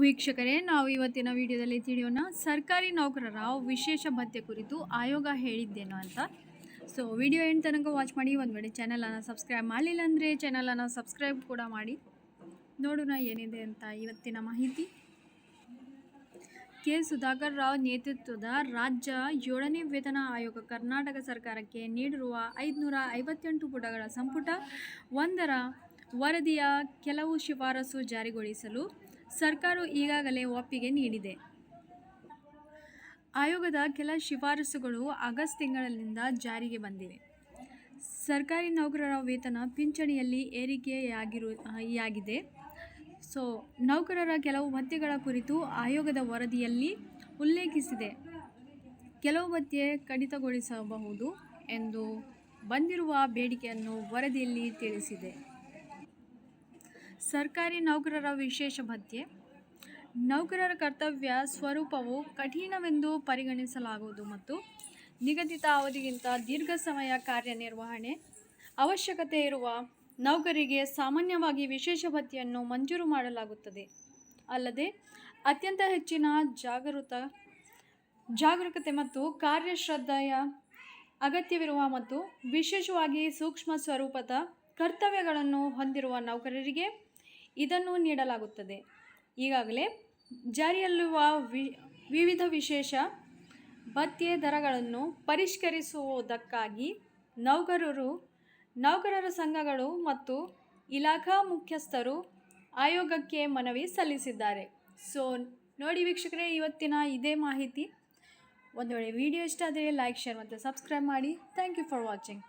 ವೀಕ್ಷಕರೇ, ನಾವು ಇವತ್ತಿನ ವಿಡಿಯೋದಲ್ಲಿ ತಿಳಿಯೋಣ ಸರ್ಕಾರಿ ನೌಕರರ ವಿಶೇಷ ಭತ್ಯೆ ಕುರಿತು ಆಯೋಗ ಹೇಳಿದ್ದೇನು ಅಂತ. ಸೊ ವಿಡಿಯೋ ಏನು ತನಕ ವಾಚ್ ಮಾಡಿ, ಒಂದು ವೇಳೆ ಚಾನಲನ್ನು ಸಬ್ಸ್ಕ್ರೈಬ್ ಮಾಡಲಿಲ್ಲ ಅಂದರೆ ಚಾನಲನ್ನು ಸಬ್ಸ್ಕ್ರೈಬ್ ಕೂಡ ಮಾಡಿ. ನೋಡೋಣ ಏನಿದೆ ಅಂತ ಇವತ್ತಿನ ಮಾಹಿತಿ. ಕೆ. ಸುಧಾಕರ್ ರಾವ್ ನೇತೃತ್ವದ ರಾಜ್ಯ ಏಳನೇ ವೇತನ ಆಯೋಗ ಕರ್ನಾಟಕ ಸರ್ಕಾರಕ್ಕೆ ನೀಡಿರುವ ಐದುನೂರ ಐವತ್ತೆಂಟು ಪುಟಗಳ ಸಂಪುಟ ಒಂದರ ವರದಿಯ ಕೆಲವು ಶಿಫಾರಸು ಜಾರಿಗೊಳಿಸಲು ಸರ್ಕಾರವು ಈಗಾಗಲೇ ಒಪ್ಪಿಗೆ ನೀಡಿದೆ. ಆಯೋಗದ ಕೆಲ ಶಿಫಾರಸುಗಳು ಆಗಸ್ಟ್ ತಿಂಗಳಿನಿಂದ ಜಾರಿಗೆ ಬಂದಿವೆ. ಸರ್ಕಾರಿ ನೌಕರರ ವೇತನ ಪಿಂಚಣಿಯಲ್ಲಿ ಏರಿಕೆಯಾಗಿರು ಯಾಗಿದೆ ಸೊ, ನೌಕರರ ಕೆಲವು ಭತ್ಯೆಗಳ ಕುರಿತು ಆಯೋಗದ ವರದಿಯಲ್ಲಿ ಉಲ್ಲೇಖಿಸಿದೆ. ಕೆಲವು ಭತ್ಯೆ ಕಡಿತಗೊಳಿಸಬಹುದು ಎಂದು ಬಂದಿರುವ ಬೇಡಿಕೆಯನ್ನು ವರದಿಯಲ್ಲಿ ತಿಳಿಸಿದೆ. ಸರ್ಕಾರಿ ನೌಕರರ ವಿಶೇಷ ಭತ್ಯೆ. ನೌಕರರ ಕರ್ತವ್ಯ ಸ್ವರೂಪವು ಕಠಿಣವೆಂದು ಪರಿಗಣಿಸಲಾಗುವುದು ಮತ್ತು ನಿಗದಿತ ಅವಧಿಗಿಂತ ದೀರ್ಘ ಸಮಯ ಕಾರ್ಯನಿರ್ವಹಣೆ. ಅವಶ್ಯಕತೆ ಇರುವ ನೌಕರಿಗೆ ಸಾಮಾನ್ಯವಾಗಿ ವಿಶೇಷ ಭತ್ಯೆಯನ್ನು ಮಂಜೂರು ಮಾಡಲಾಗುತ್ತದೆ. ಅಲ್ಲದೆ ಅತ್ಯಂತ ಹೆಚ್ಚಿನ ಜಾಗೃತ, ಜಾಗರೂಕತೆ ಮತ್ತು ಕಾರ್ಯಶ್ರದ್ಧೆಯ ಅಗತ್ಯವಿರುವ ಮತ್ತು ವಿಶೇಷವಾಗಿ ಸೂಕ್ಷ್ಮ ಸ್ವರೂಪದ ಕರ್ತವ್ಯಗಳನ್ನು ಹೊಂದಿರುವ ನೌಕರರಿಗೆ ಇದನ್ನು ನೀಡಲಾಗುತ್ತದೆ. ಈಗಾಗಲೇ ಜಾರಿಯಲ್ಲಿರುವ ವಿ, ವಿವಿಧ ವಿಶೇಷ ಭತ್ಯೆ ದರಗಳನ್ನು ಪರಿಷ್ಕರಿಸುವುದಕ್ಕಾಗಿ ನೌಕರರು, ನೌಕರರ ಸಂಘಗಳು ಮತ್ತು ಇಲಾಖಾ ಮುಖ್ಯಸ್ಥರು ಆಯೋಗಕ್ಕೆ ಮನವಿ ಸಲ್ಲಿಸಿದ್ದಾರೆ. ಸೊ ನೋಡಿ ವೀಕ್ಷಕರೇ, ಇವತ್ತಿನ ಇದೇ ಮಾಹಿತಿ. ಒಂದು ವೇಳೆ ವಿಡಿಯೋ ಇಷ್ಟ ಆದರೆ ಲೈಕ್ ಶೇರ್ ಮತ್ತು ಸಬ್ಸ್ಕ್ರೈಬ್ ಮಾಡಿ. Thank you for watching